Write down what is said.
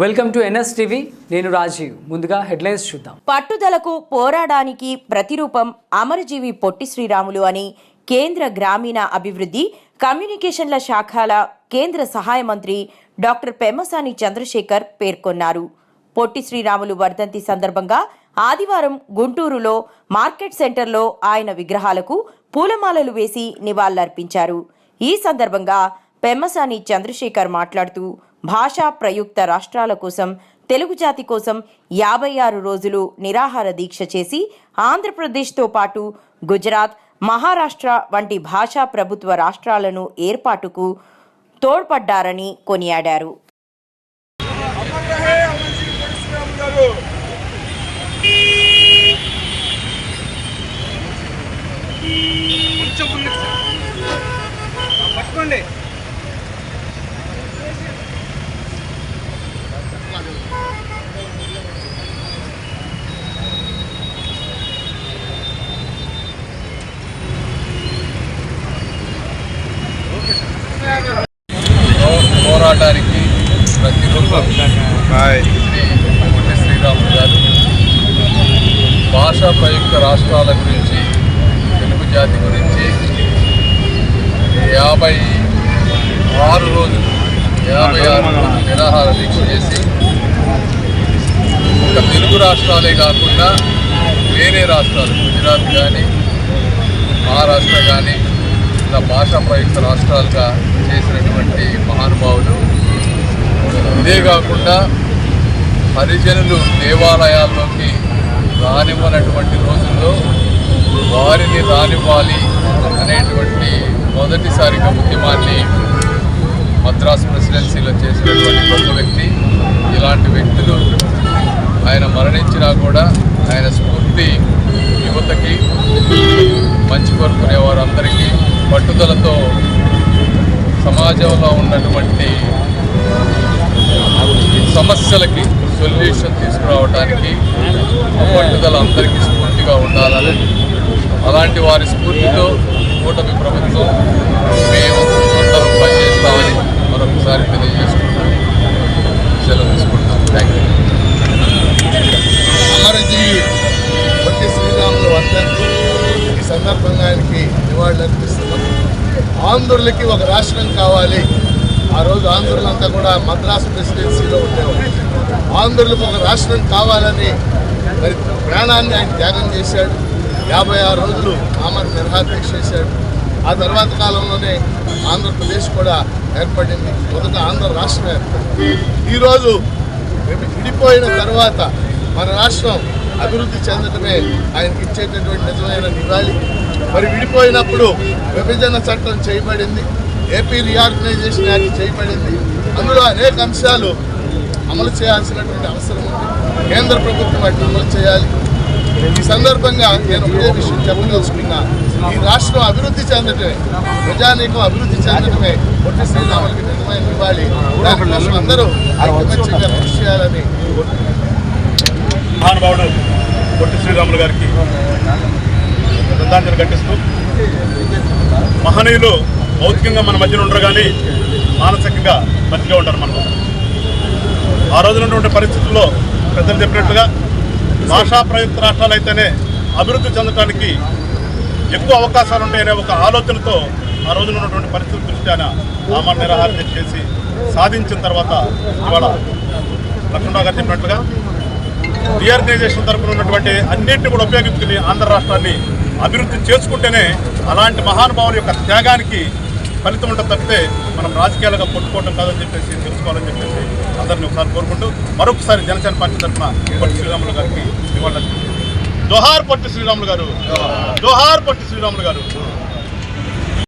Welcome to NS TV. నేను రాజీవ్. ముందుగా headlines చూద్దాం. పట్టుదలకు పోరాడానికి ప్రతిరూపం అమరజీవి పొట్టి శ్రీరాములు అని కేంద్ర గ్రామీణ అభివృద్ధి కమ్యూనికేషన్ల శాఖల కేంద్ర సహాయ మంత్రి డాక్టర్ పెమ్మసాని చంద్రశేఖర్ పేర్కొన్నారు. పొట్టి శ్రీరాములు వర్ధంతి సందర్భంగా ఆదివారం గుంటూరులో మార్కెట్ సెంటర్లో ఆయన విగ్రహాలకు పూలమాలలు వేసి నివాళులర్పించారు. ఈ సందర్భంగా పెమ్మసాని చంద్రశేఖర్ మాట్లాడుతూ భాషా ప్రయుక్త రాష్ట్రాల కోసం తెలుగు జాతి కోసం యాభై ఆరు రోజులు నిరాహార దీక్ష చేసి ఆంధ్రప్రదేశ్తో పాటు గుజరాత్ మహారాష్ట్ర వంటి భాషా ప్రభుత్వ రాష్ట్రాలను ఏర్పాటుకు తోడ్పడ్డారని కొనియాడారు. పట్టుకోండి. పోరాటానికి ప్రతిరూపం శ్రీ పొట్టి శ్రీరాములు గారు. భాషా ప్రయుక్త రాష్ట్రాల గురించి తెలుగు జాతి గురించి యాభై ఆరు రోజులు యాభై ఆరు రోజులు నిరాహార దీక్ష చేసి ఒక తెలుగు రాష్ట్రాలే కాకుండా వేరే రాష్ట్రాలు గుజరాత్ కానీ మహారాష్ట్ర కానీ ఇలా భాషా ప్రయుక్త రాష్ట్రాలుగా చేసినటువంటి మహానుభావులు. ఇదే కాకుండా హరిజనులు దేవాలయాల్లోకి రానివ్వనటువంటి రోజుల్లో వారిని రానివ్వాలి అనేటువంటి మొదటిసారిగా ఉద్యమాన్ని మద్రాసు ప్రెసిడెన్సీలో చేసినటువంటి గొప్ప వ్యక్తి. ఇలాంటి వ్యక్తులు ఆయన మరణించినా కూడా ఆయన స్ఫూర్తి యువతకి మంచి కోరుకునే వారందరికీ పట్టుదలతో సమాజంలో ఉన్నటువంటి సమస్యలకి సొల్యూషన్ తీసుకురావడానికి పట్టుదల అందరికీ స్ఫూర్తిగా ఉండాలని అలాంటి వారి స్ఫూర్తితో కూటమి ప్రభుత్వం మేము అందరం పనిచేస్తామని మరొకసారి తెలియజేసుకుంటాం. సెలవు తీసుకుంటాం. థ్యాంక్ యూ అమరజీవి పొట్టి శ్రీరాములు అందరికీ ఈ సందర్భంగా ఆయనకి నివాళులు అర్పిస్తున్నాం ఆంధ్రులకి ఒక రాష్ట్రం కావాలి. ఆ రోజు ఆంధ్రులంతా కూడా మద్రాసు ప్రెసిడెన్సీలో ఉండేవారు. ఆంధ్రులకు ఒక రాష్ట్రం కావాలని మరి ప్రాణాన్ని ఆయన త్యాగం చేశాడు. యాభై ఆరు రోజులు ఆమర నిర్హాదీక్ష చేశాడు. ఆ తర్వాత కాలంలోనే ఆంధ్రప్రదేశ్ కూడా ఏర్పడింది. మొదట ఆంధ్ర రాష్ట్రం ఏర్పడింది. ఈరోజు మేము విడిపోయిన తర్వాత మన రాష్ట్రం అభివృద్ధి చెందడమే ఆయనకి ఇచ్చేటటువంటి నిజమైన నివాళి. మరి విడిపోయినప్పుడు విభజన చట్టం చేయబడింది ఏపీ రీఆర్గనైజేషన్ యాక్ట్ చేయబడింది. అందులో అనేక అంశాలు అమలు చేయాల్సినటువంటి అవసరం ఉంది. కేంద్ర ప్రభుత్వం వాటిని అమలు చేయాలి. ఈ సందర్భంగా నేను ఒకే విషయం చెప్పదలుచుకున్నా. ఈ రాష్ట్రం అభివృద్ధి చెందటమే ప్రజానీకం అభివృద్ధి చెందటమే పొట్టి శ్రీరాములకి నిజమైన ఇవ్వాలి. దానికోసం అందరూ ఐకమత్యంగా కృషి చేయాలని మహానుభావుడు పొట్టి శ్రీరాములు గారికి శ్రద్ధాంజలి ఘటిస్తూ మహనీయులు భౌతికంగా మన మధ్యన ఉండరు కానీ మానసికంగా మంచిగా ఉంటారు మనం ఆ రోజున ఉన్నటువంటి పరిస్థితుల్లో పెద్దలు చెప్పినట్లుగా భాషా ప్రయుక్త రాష్ట్రాలు అయితేనే అభివృద్ధి చెందడానికి ఎక్కువ అవకాశాలు ఉంటాయనే ఒక ఆలోచనతో ఆ రోజున ఉన్నటువంటి పరిస్థితుల దృష్ట్యాన ఆమరణ నిరాహారం చేసి సాధించిన తర్వాత ఇవాళ లక్ష్మణరావు గారు చెప్పినట్లుగా రీఆర్గనైజేషన్ తరపున ఉన్నటువంటి అన్నింటిని కూడా ఉపయోగించుకుని ఆంధ్ర రాష్ట్రాన్ని అభివృద్ధి చేసుకుంటేనే అలాంటి మహానుభావుల యొక్క త్యాగానికి ఫలితం ఉంటుంది తప్పితే మనం రాజకీయాలుగా కొట్టుకోవడం కాదని చెప్పేసి తెలుసుకోవాలని చెప్పేసి అందరిని ఒకసారి కోరుకుంటూ మరొకసారి జనసేన పార్టీ తరఫున పొట్టి శ్రీరాములు గారికి ఇవ్వాలని జోహార్ పొట్టి శ్రీరాములు గారు. జోహార్ పొట్టి శ్రీరాములు గారు.